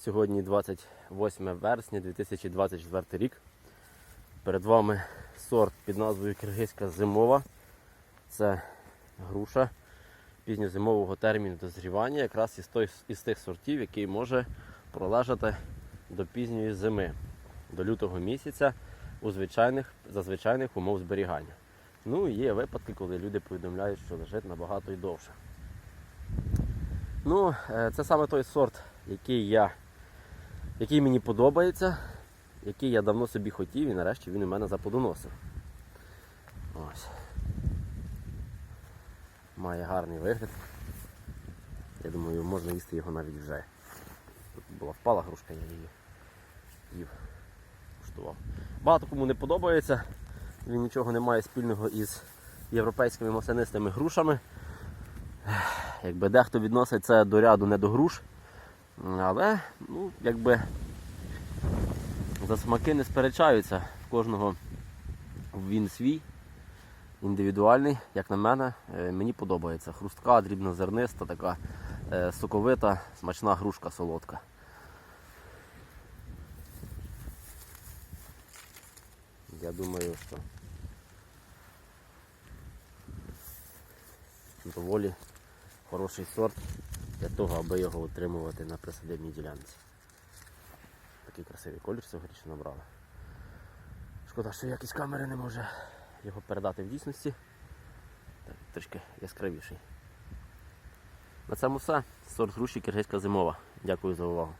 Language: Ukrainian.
Сьогодні 28 вересня 2024 рік. Перед вами сорт під назвою Киргизька зимова. Це груша пізньозимового терміну дозрівання, якраз із, той, із тих сортів, який може пролежати до пізньої зими, до лютого місяця у звичайних, за звичайних умов зберігання. Ну і є випадки, коли люди повідомляють, що лежить набагато й довше. Ну, е, це саме той сорт, який я який мені подобається, який я давно собі хотів і нарешті він у мене заплодоносив. Ось. Має гарний вигляд. Я думаю, можна їсти його навіть вже. Тут була впала грушка, я її їв, куштував. Багато кому не подобається, він нічого не має спільного із європейськими маслянистими грушами. Якби дехто відносить це до ряду не до груш, але ну, якби за смаки не сперечаються. В кожного він свій, індивідуальний, як на мене, Е, мені подобається. Хрустка, дрібнозерниста, така е, соковита, смачна грушка солодка. Я думаю, що доволі хороший сорт для того, аби його утримувати на присадибній ділянці. Такий красивий колір цьогоріч набрали. Шкода, що якість камери не може його передати в дійсності. Так, трішки яскравіший. На цьому все. Сорт груші киргизька зимова. Дякую за увагу.